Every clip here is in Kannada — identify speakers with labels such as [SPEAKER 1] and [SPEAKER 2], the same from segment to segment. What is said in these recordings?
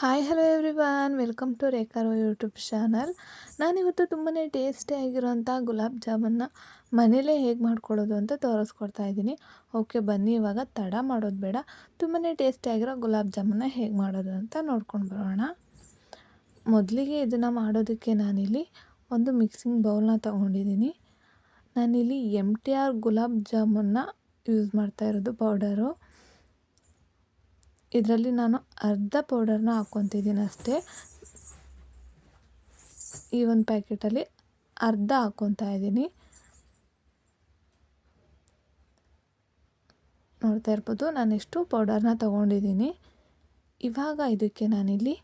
[SPEAKER 1] Hi hello everyone welcome to ರೇಖಾರೋ YouTube channel ನಾನಿವತ್ತು ತುಂಬಾ ಟೇಸ್ಟಿಯಾಗಿರೋಂಥ ಗುಲಾಬ್ ಜಾಮೂನ್ನ ಮನೇಲೇ ಹೇಗೆ ಮಾಡ್ಕೊಳ್ಳೋದು ಅಂತ ತೋರಿಸ್ಕೊಡ್ತಾ ಇದ್ದೀನಿ. ಓಕೆ ಬನ್ನಿ, ಇವಾಗ ತಡ ಮಾಡೋದು ಬೇಡ. ತುಂಬಾ ಟೇಸ್ಟಿಯಾಗಿರೋ ಗುಲಾಬ್ ಜಾಮೂನ್ನ ಹೇಗೆ ಮಾಡೋದು ಅಂತ ನೋಡ್ಕೊಂಡು ಬರೋಣ. ಮೊದಲಿಗೆ ಇದನ್ನು ಮಾಡೋದಕ್ಕೆ ನಾನಿಲ್ಲಿ ಒಂದು ಮಿಕ್ಸಿಂಗ್ ಬೌಲ್ನ ತೊಗೊಂಡಿದ್ದೀನಿ. ನಾನಿಲ್ಲಿ ಎಂ ಟಿ ಆರ್ ಗುಲಾಬ್ ಜಾಮೂನ್ನ ಯೂಸ್ ಮಾಡ್ತಾ ಇರೋದು ಪೌಡರು ಇದರಲ್ಲಿ ನಾನು ಅರ್ಧ ಪೌಡರ್ನ ಹಾಕ್ಕೊತಿದ್ದೀನಿ ಅಷ್ಟೇ. ಈ ಒಂದು ಪ್ಯಾಕೆಟಲ್ಲಿ ಅರ್ಧ ಹಾಕ್ಕೊತಾ ಇದ್ದೀನಿ. ನೋಡ್ತಾ ಇರ್ಬೋದು, ನಾನು ಎಷ್ಟು ಪೌಡರ್ನ ತೊಗೊಂಡಿದ್ದೀನಿ. ಇವಾಗ ಇದಕ್ಕೆ ನಾನಿಲ್ಲಿ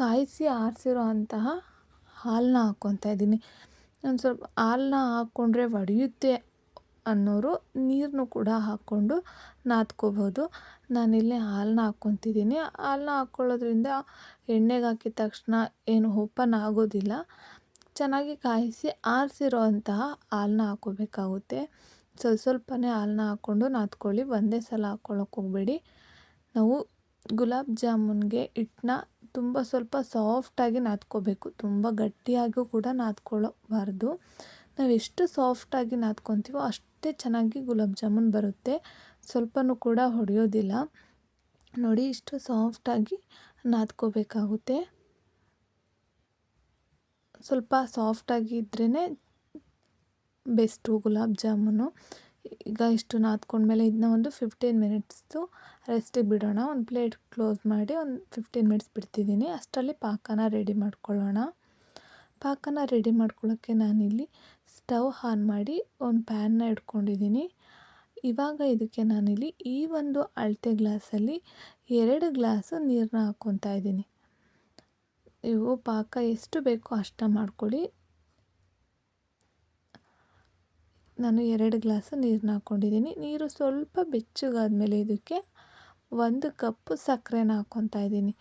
[SPEAKER 1] ಕಾಯಿಸಿ ಆರಿಸಿರೋ ಅಂತಹ ಹಾಲನ್ನ ಹಾಕ್ಕೊತಾ ಇದ್ದೀನಿ. ಒಂದು ಸ್ವಲ್ಪ ಹಾಲನ್ನ ಹಾಕ್ಕೊಂಡ್ರೆ ಒಡೆಯುತ್ತೆ. ಅನ್ನೋರು ನೀರನ್ನು ಕೂಡ ಹಾಕ್ಕೊಂಡು ನಾದ್ಕೋಬೋದು. ನಾನಿಲ್ಲಿ ಹಾಲನ್ನ ಹಾಕ್ಕೊತಿದ್ದೀನಿ. ಹಾಲನ್ನ ಹಾಕ್ಕೊಳ್ಳೋದ್ರಿಂದ ಎಣ್ಣೆಗೆ ಹಾಕಿದ ತಕ್ಷಣ ಏನು ಓಪನ್ ಆಗೋದಿಲ್ಲ. ಚೆನ್ನಾಗಿ ಕಾಯಿಸಿ ಆರಿಸಿರೋ ಅಂತಹ ಹಾಲನ್ನ ಹಾಕ್ಕೋಬೇಕಾಗುತ್ತೆ. ಸ್ವಲ್ಪ ಸ್ವಲ್ಪನೇ ಹಾಲನ್ನ ಹಾಕ್ಕೊಂಡು ನಾದ್ಕೊಳ್ಳಿ. ಒಂದೇ ಸಲ ಹಾಕ್ಕೊಳ್ಳೋಕೆ ಹೋಗಬೇಡಿ. ನಾವು ಗುಲಾಬ್ ಜಾಮೂನ್ಗೆ ಹಿಟ್ಟನ್ನ ತುಂಬ ಸ್ವಲ್ಪ ಸಾಫ್ಟಾಗಿ ನಾದ್ಕೋಬೇಕು. ತುಂಬ ಗಟ್ಟಿಯಾಗೂ ಕೂಡ ನಾದ್ಕೊಳ್ಳಬಾರ್ದು ನಾವು ಎಷ್ಟು ಸಾಫ್ಟಾಗಿ ನಾದ್ಕೊತೀವೋ ಅಷ್ಟೇ ಚೆನ್ನಾಗಿ ಗುಲಾಬ್ ಜಾಮೂನ್ ಬರುತ್ತೆ. ಸ್ವಲ್ಪನೂ ಕೂಡ ಹೊಡೆಯೋದಿಲ್ಲ. ನೋಡಿ ಇಷ್ಟು ಸಾಫ್ಟಾಗಿ ನಾದ್ಕೋಬೇಕಾಗುತ್ತೆ. ಸ್ವಲ್ಪ ಸಾಫ್ಟಾಗಿ ಇದ್ರೇ ಬೆಸ್ಟು ಗುಲಾಬ್ ಜಾಮೂನು. ಈಗ ಇಷ್ಟು ನಾದ್ಕೊಂಡ್ಮೇಲೆ ಇದನ್ನ ಒಂದು ಫಿಫ್ಟೀನ್ ಮಿನಿಟ್ಸ್ದು ರೆಸ್ಟಿಗೆ ಬಿಡೋಣ. ಒಂದು ಪ್ಲೇಟ್ ಕ್ಲೋಸ್ ಮಾಡಿ ಒಂದು ಫಿಫ್ಟೀನ್ ಮಿನಿಟ್ಸ್ ಬಿಡ್ತಿದ್ದೀನಿ. ಅಷ್ಟರಲ್ಲಿ ಪಾಕನ ರೆಡಿ ಮಾಡ್ಕೊಳ್ಳೋಣ. ಪಾಕನ ರೆಡಿ ಮಾಡ್ಕೊಳ್ಳೋಕ್ಕೆ ನಾನಿಲ್ಲಿ ಸ್ಟವ್ ಆನ್ ಮಾಡಿ ಒಂದು ಪ್ಯಾನ್ನ ಇಟ್ಕೊಂಡಿದ್ದೀನಿ. ಇವಾಗ ಇದಕ್ಕೆ ನಾನಿಲ್ಲಿ ಈ ಒಂದು ಅಳತೆ ಗ್ಲಾಸಲ್ಲಿ ಎರಡು ಗ್ಲಾಸು ನೀರನ್ನ ಹಾಕ್ಕೊತಾ ಇದ್ದೀನಿ. ಇವು ಪಾಕ ಎಷ್ಟು ಬೇಕೋ ಅಷ್ಟ ಮಾಡ್ಕೊಳ್ಳಿ ನಾನು ಎರಡು ಗ್ಲಾಸು ನೀರನ್ನ ಹಾಕ್ಕೊಂಡಿದ್ದೀನಿ. ನೀರು ಸ್ವಲ್ಪ ಬೆಚ್ಚಗಾದ್ಮೇಲೆ ಇದಕ್ಕೆ ಒಂದು ಕಪ್ಪು ಸಕ್ಕರೆನ ಹಾಕ್ಕೊತಾ ಇದ್ದೀನಿ.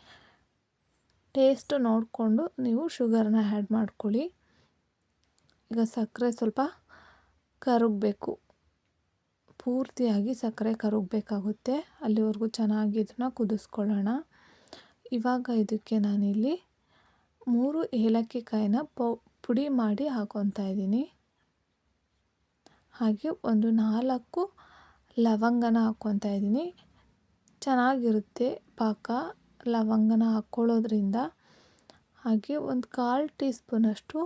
[SPEAKER 1] ಟೇಸ್ಟು ನೋಡಿಕೊಂಡು ನೀವು ಶುಗರನ್ನ ಆ್ಯಡ್ ಮಾಡ್ಕೊಳ್ಳಿ ಈಗ ಸಕ್ಕರೆ ಸ್ವಲ್ಪ ಕರಗಬೇಕು. ಪೂರ್ತಿಯಾಗಿ ಸಕ್ಕರೆ ಕರಗಬೇಕಾಗುತ್ತೆ. ಅಲ್ಲಿವರೆಗೂ ಚೆನ್ನಾಗಿ ಇದನ್ನು ಕುದಿಸ್ಕೊಳ್ಳೋಣ. ಇವಾಗ ಇದಕ್ಕೆ ನಾನಿಲ್ಲಿ ಮೂರು ಏಲಕ್ಕಿ ಕಾಯಿನ ಪೌ, ಪುಡಿ ಮಾಡಿ ಹಾಕೊತಾ ಇದ್ದೀನಿ. ಹಾಗೆ ಒಂದು ನಾಲ್ಕು ಲವಂಗನ ಹಾಕ್ಕೊತಾ ಇದ್ದೀನಿ. ಚೆನ್ನಾಗಿರುತ್ತೆ ಪಾಕ. ಲವಂಗನ ಹಾಕ್ಕೊಳ್ಳೋದ್ರಿಂದ ಹಾಗೆ ಒಂದು ಕಾಲು ಟೀ ಸ್ಪೂನಷ್ಟು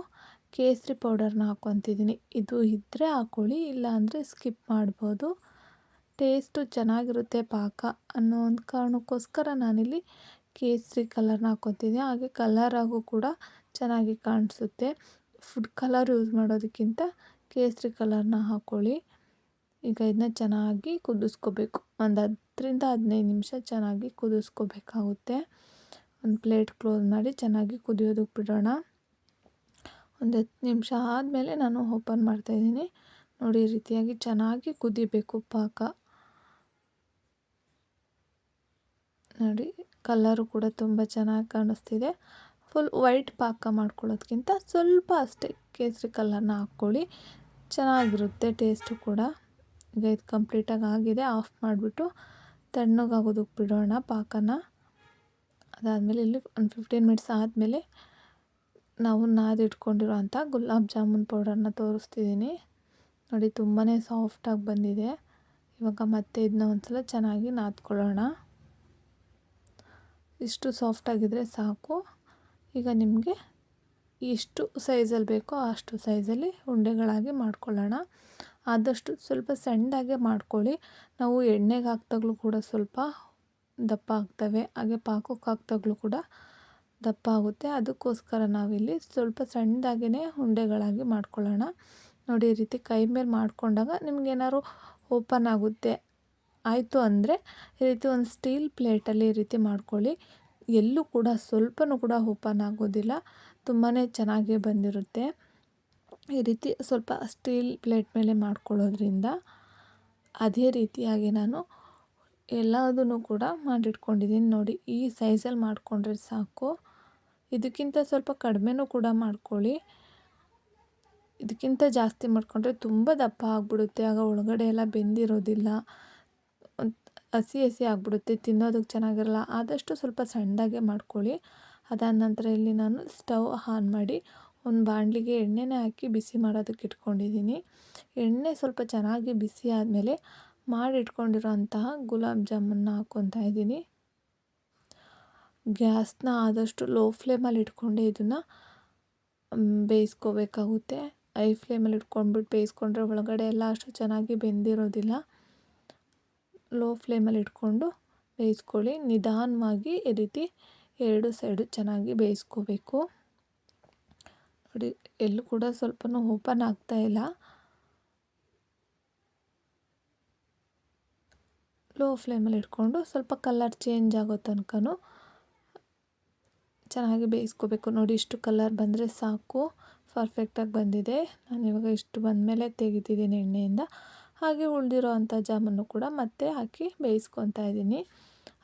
[SPEAKER 1] ಕೇಸರಿ ಪೌಡರ್ನ ಹಾಕ್ಕೊತಿದ್ದೀನಿ ಇದು ಇದ್ದರೆ ಹಾಕ್ಕೊಳ್ಳಿ ಇಲ್ಲಾಂದರೆ ಸ್ಕಿಪ್ ಮಾಡ್ಬೋದು. ಟೇಸ್ಟು ಚೆನ್ನಾಗಿರುತ್ತೆ ಪಾಕ ಅನ್ನೋ ಒಂದು ಕಾರಣಕ್ಕೋಸ್ಕರ ನಾನಿಲ್ಲಿ ಕೇಸರಿ ಕಲರ್ನ ಹಾಕ್ಕೊತಿದ್ದೀನಿ ಹಾಗೆ ಕಲರಾಗೂ ಕೂಡ ಚೆನ್ನಾಗಿ ಕಾಣಿಸುತ್ತೆ. ಫುಡ್ ಕಲರ್ ಯೂಸ್ ಮಾಡೋದಕ್ಕಿಂತ ಕೇಸರಿ ಕಲರ್ನ ಹಾಕ್ಕೊಳ್ಳಿ ಈಗ ಇದನ್ನ ಚೆನ್ನಾಗಿ ಕುದಿಸ್ಕೋಬೇಕು. ಒಂದು ಹತ್ತರಿಂದ ಹದಿನೈದು ನಿಮಿಷ ಚೆನ್ನಾಗಿ ಕುದಿಸ್ಕೋಬೇಕಾಗುತ್ತೆ. ಒಂದು ಪ್ಲೇಟ್ ಕ್ಲೋಸ್ ಮಾಡಿ ಚೆನ್ನಾಗಿ ಕುದಿಯೋದಕ್ಕೆ ಬಿಡೋಣ. ಒಂದು ಹತ್ತು ನಿಮಿಷ ಆದಮೇಲೆ ನಾನು ಓಪನ್ ಮಾಡ್ತಾಯಿದ್ದೀನಿ ನೋಡಿ ರೀತಿಯಾಗಿ ಚೆನ್ನಾಗಿ ಕುದಿಬೇಕು ಪಾಕ. ನೋಡಿ ಕಲ್ಲರು ಕೂಡ ತುಂಬ ಚೆನ್ನಾಗಿ ಕಾಣಿಸ್ತಿದೆ. ಫುಲ್ ವೈಟ್ ಪಾಕ ಮಾಡ್ಕೊಳ್ಳೋದ್ಕಿಂತ ಸ್ವಲ್ಪ ಅಷ್ಟೇ ಕೇಸರಿ ಕಲ್ಲರ್ನ ಹಾಕ್ಕೊಳ್ಳಿ. ಚೆನ್ನಾಗಿರುತ್ತೆ ಟೇಸ್ಟು ಕೂಡ. ಈಗ ಇದು ಕಂಪ್ಲೀಟಾಗಿ ಆಗಿದೆ ಆಫ್ ಮಾಡಿಬಿಟ್ಟು ತಣ್ಣಗಾಗೋದಕ್ಕೆ ಬಿಡೋಣ ಪಾಕನ. ಅದಾದಮೇಲೆ ಇಲ್ಲಿ ಒಂದು ಫಿಫ್ಟೀನ್ ಮಿನಿಟ್ಸ್ ಆದಮೇಲೆ ನಾವು ನಾದಿಟ್ಕೊಂಡಿರೋ ಅಂಥ ಗುಲಾಬ್ ಜಾಮೂನ್ ಪೌಡರ್ನ ತೋರಿಸ್ತಿದ್ದೀನಿ. ನೋಡಿ ತುಂಬಾ ಸಾಫ್ಟಾಗಿ ಬಂದಿದೆ. ಇವಾಗ ಮತ್ತೆ ಇದನ್ನ ಒಂದು ಸಲ ಚೆನ್ನಾಗಿ ನಾದ್ಕೊಳ್ಳೋಣ. ಇಷ್ಟು ಸಾಫ್ಟಾಗಿದ್ದರೆ ಸಾಕು. ಈಗ ನಿಮಗೆ ಎಷ್ಟು ಸೈಜಲ್ಲಿ ಬೇಕೋ ಅಷ್ಟು ಸೈಜಲ್ಲಿ ಉಂಡೆಗಳಾಗಿ ಮಾಡ್ಕೊಳ್ಳೋಣ. ಆದಷ್ಟು ಸ್ವಲ್ಪ ಸಣ್ಣದಾಗೆ ಮಾಡ್ಕೊಳ್ಳಿ. ನಾವು ಎಣ್ಣೆಗೆ ಹಾಕ್ದಾಗಲೂ ಕೂಡ ಸ್ವಲ್ಪ ದಪ್ಪ ಆಗ್ತವೆ. ಹಾಗೆ ಪಾಕಕ್ಕೆ ಹಾಕ್ದಾಗಲೂ ಕೂಡ ದಪ್ಪ ಆಗುತ್ತೆ ಅದಕ್ಕೋಸ್ಕರ ನಾವಿಲ್ಲಿ ಸ್ವಲ್ಪ ಸಣ್ಣದಾಗೇ ಉಂಡೆಗಳಾಗಿ ಮಾಡ್ಕೊಳ್ಳೋಣ. ನೋಡಿ, ಈ ರೀತಿ ಕೈ ಮೇಲೆ ಮಾಡಿಕೊಂಡಾಗ ನಿಮಗೇನಾದ್ರು ಓಪನ್ ಆಗುತ್ತೆ. ಆಯಿತು ಅಂದರೆ ಈ ರೀತಿ ಒಂದು ಸ್ಟೀಲ್ ಪ್ಲೇಟಲ್ಲಿ ಈ ರೀತಿ ಮಾಡ್ಕೊಳ್ಳಿ. ಎಲ್ಲೂ ಕೂಡ ಸ್ವಲ್ಪನೂ ಕೂಡ ಓಪನ್ ಆಗೋದಿಲ್ಲ. ತುಂಬಾ ಚೆನ್ನಾಗಿ ಬಂದಿರುತ್ತೆ. ಈ ರೀತಿ ಸ್ವಲ್ಪ ಸ್ಟೀಲ್ ಪ್ಲೇಟ್ ಮೇಲೆ ಮಾಡ್ಕೊಳ್ಳೋದ್ರಿಂದ ಅದೇ ರೀತಿಯಾಗಿ ನಾನು ಎಲ್ಲದನ್ನು ಕೂಡ ಮಾಡಿಟ್ಕೊಂಡಿದ್ದೀನಿ. ನೋಡಿ, ಈ ಸೈಜಲ್ಲಿ ಮಾಡಿಕೊಂಡ್ರೆ ಸಾಕು. ಇದಕ್ಕಿಂತ ಸ್ವಲ್ಪ ಕಡಿಮೆನೂ ಕೂಡ ಮಾಡ್ಕೊಳ್ಳಿ. ಇದಕ್ಕಿಂತ ಜಾಸ್ತಿ ಮಾಡಿಕೊಂಡ್ರೆ ತುಂಬ ದಪ್ಪ ಆಗಿಬಿಡುತ್ತೆ. ಆಗ ಒಳಗಡೆ ಎಲ್ಲ ಬೆಂದಿರೋದಿಲ್ಲ. ಹಸಿ ಹಸಿ ಆಗಿಬಿಡುತ್ತೆ. ತಿನ್ನೋದಕ್ಕೆ ಚೆನ್ನಾಗಿರಲ್ಲ. ಆದಷ್ಟು ಸ್ವಲ್ಪ ಸಣ್ಣದಾಗೆ ಮಾಡ್ಕೊಳ್ಳಿ. ಅದಾದ ನಂತರ ಇಲ್ಲಿ ನಾನು ಸ್ಟವ್ ಆನ್ ಮಾಡಿ ಒಂದು ಬಾಣಲಿಗೆ ಎಣ್ಣೆನೇ ಹಾಕಿ ಬಿಸಿ ಮಾಡೋದಕ್ಕೆ ಇಟ್ಕೊಂಡಿದ್ದೀನಿ. ಎಣ್ಣೆ ಸ್ವಲ್ಪ ಚೆನ್ನಾಗಿ ಬಿಸಿ ಆದಮೇಲೆ ಮಾಡಿಟ್ಕೊಂಡಿರೋಂತಹ ಗುಲಾಬ್ ಜಾಮೂನ್ನ ಹಾಕ್ಕೊತಾ ಇದ್ದೀನಿ. ಗ್ಯಾಸ್ನ ಆದಷ್ಟು ಲೋ ಫ್ಲೇಮಲ್ಲಿ ಇಟ್ಕೊಂಡೆ ಇದನ್ನು ಬೇಯಿಸ್ಕೋಬೇಕಾಗುತ್ತೆ. ಐ ಫ್ಲೇಮಲ್ಲಿ ಇಟ್ಕೊಂಡ್ಬಿಟ್ಟು ಬೇಯಿಸ್ಕೊಂಡ್ರೆ ಒಳಗಡೆ ಎಲ್ಲ ಅಷ್ಟು ಚೆನ್ನಾಗಿ ಬೆಂದಿರೋದಿಲ್ಲ. ಲೋ ಫ್ಲೇಮಲ್ಲಿ ಇಟ್ಕೊಂಡು ಬೇಯಿಸ್ಕೊಳ್ಳಿ. ನಿಧಾನವಾಗಿ ಈ ರೀತಿ ಎರಡು ಸೈಡು ಚೆನ್ನಾಗಿ ಬೇಯಿಸ್ಕೋಬೇಕು. ನೋಡಿ, ಎಲ್ಲೂ ಕೂಡ ಸ್ವಲ್ಪನೂ ಓಪನ್ ಆಗ್ತಾ ಇಲ್ಲ. ಲೋ ಫ್ಲೇಮಲ್ಲಿ ಇಟ್ಕೊಂಡು ಸ್ವಲ್ಪ ಕಲರ್ ಚೇಂಜ್ ಆಗೋ ತನಕನೂ ಚೆನ್ನಾಗಿ ಬೇಯಿಸ್ಕೋಬೇಕು. ನೋಡಿ ಇಷ್ಟು ಕಲರ್ ಬಂದರೆ ಸಾಕು. ಪರ್ಫೆಕ್ಟಾಗಿ ಬಂದಿದೆ. ನಾನು ಇವಾಗ ಇಷ್ಟು ಬಂದಮೇಲೆ ತೆಗಿತಿದ್ದೀನಿ ಎಣ್ಣೆಯಿಂದ. ಹಾಗೆ ಉಳಿದಿರೋ ಅಂಥ ಜಾಮೂನು ಕೂಡ ಮತ್ತೆ ಹಾಕಿ ಬೇಯಿಸ್ಕೊತಾ ಇದ್ದೀನಿ.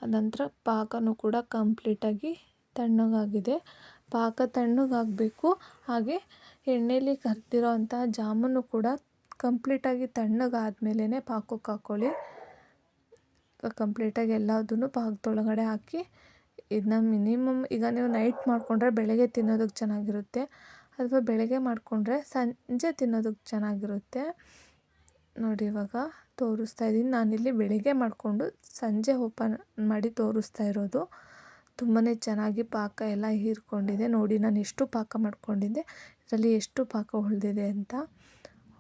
[SPEAKER 1] ಅನಂತರ ಪಾಕನೂ ಕೂಡ ಕಂಪ್ಲೀಟಾಗಿ ತಣ್ಣಗಾಗಿದೆ. ಪಾಕ ತಣ್ಣಗಾಗಬೇಕು. ಹಾಗೆ ಎಣ್ಣೆಯಲ್ಲಿ ಕರ್ದಿರೋ ಅಂಥ ಜಾಮೂನು ಕೂಡ ಕಂಪ್ಲೀಟಾಗಿ ತಣ್ಣಗಾದ್ಮೇಲೆ ಪಾಕಕ್ಕೆ ಹಾಕ್ಕೊಳ್ಳಿ ಕಂಪ್ಲೀಟಾಗಿ ಎಲ್ಲದನ್ನು ಪಾಕದೊಳಗಡೆ ಹಾಕಿ ಇದನ್ನ ಮಿನಿಮಮ್ ಈಗ ನೀವು ನೈಟ್ ಮಾಡಿಕೊಂಡ್ರೆ ಬೆಳಗ್ಗೆ ತಿನ್ನೋದಕ್ಕೆ ಚೆನ್ನಾಗಿರುತ್ತೆ. ಅಥವಾ ಬೆಳಗ್ಗೆ ಮಾಡಿಕೊಂಡ್ರೆ ಸಂಜೆ ತಿನ್ನೋದಕ್ಕೆ ಚೆನ್ನಾಗಿರುತ್ತೆ. ನೋಡಿ ಇವಾಗ ತೋರಿಸ್ತಾ ಇದ್ದೀನಿ. ನಾನಿಲ್ಲಿ ಬೆಳಗ್ಗೆ ಮಾಡಿಕೊಂಡು ಸಂಜೆ ಓಪನ್ ಮಾಡಿ ತೋರಿಸ್ತಾ ಇರೋದು. ತುಂಬಾ ಚೆನ್ನಾಗಿ ಪಾಕ ಎಲ್ಲ ಹೀರ್ಕೊಂಡಿದೆ. ನೋಡಿ ನಾನು ಎಷ್ಟು ಪಾಕ ಮಾಡಿಕೊಂಡಿದ್ದೆ. ಇದರಲ್ಲಿ ಎಷ್ಟು ಪಾಕ ಉಳಿದಿದೆ ಅಂತ.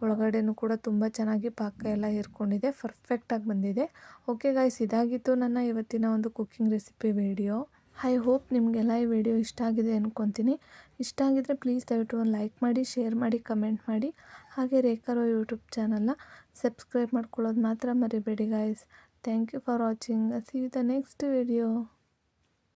[SPEAKER 1] ಒಳಗಡೆನೂ ಕೂಡ ತುಂಬ ಚೆನ್ನಾಗಿ ಪಾಕ ಎಲ್ಲ ಹೀರ್ಕೊಂಡಿದೆ. ಪರ್ಫೆಕ್ಟಾಗಿ ಬಂದಿದೆ. ಓಕೆ ಗಾಯ್ಸ್ ಇದಾಗಿತ್ತು ನನ್ನ ಇವತ್ತಿನ ಒಂದು cooking recipe video I hope ನಿಮಗೆಲ್ಲ ಈ ವಿಡಿಯೋ ಇಷ್ಟ ಆಗಿದೆ ಅಂದ್ಕೊತೀನಿ ಇಷ್ಟ ಆಗಿದ್ದರೆ ಪ್ಲೀಸ್ ದಯವಿಟ್ಟು ಒಂದು ಲೈಕ್ ಮಾಡಿ, ಶೇರ್ ಮಾಡಿ, ಕಮೆಂಟ್ ಮಾಡಿ. ಹಾಗೆ ರೇಖಾರೋ ಯೂಟ್ಯೂಬ್ ಚಾನಲ್ನ ಸಬ್ಸ್ಕ್ರೈಬ್ ಮಾಡ್ಕೊಳ್ಳೋದು ಮಾತ್ರ ಮರಿಬೇಡಿ guys thank you for watching see the next video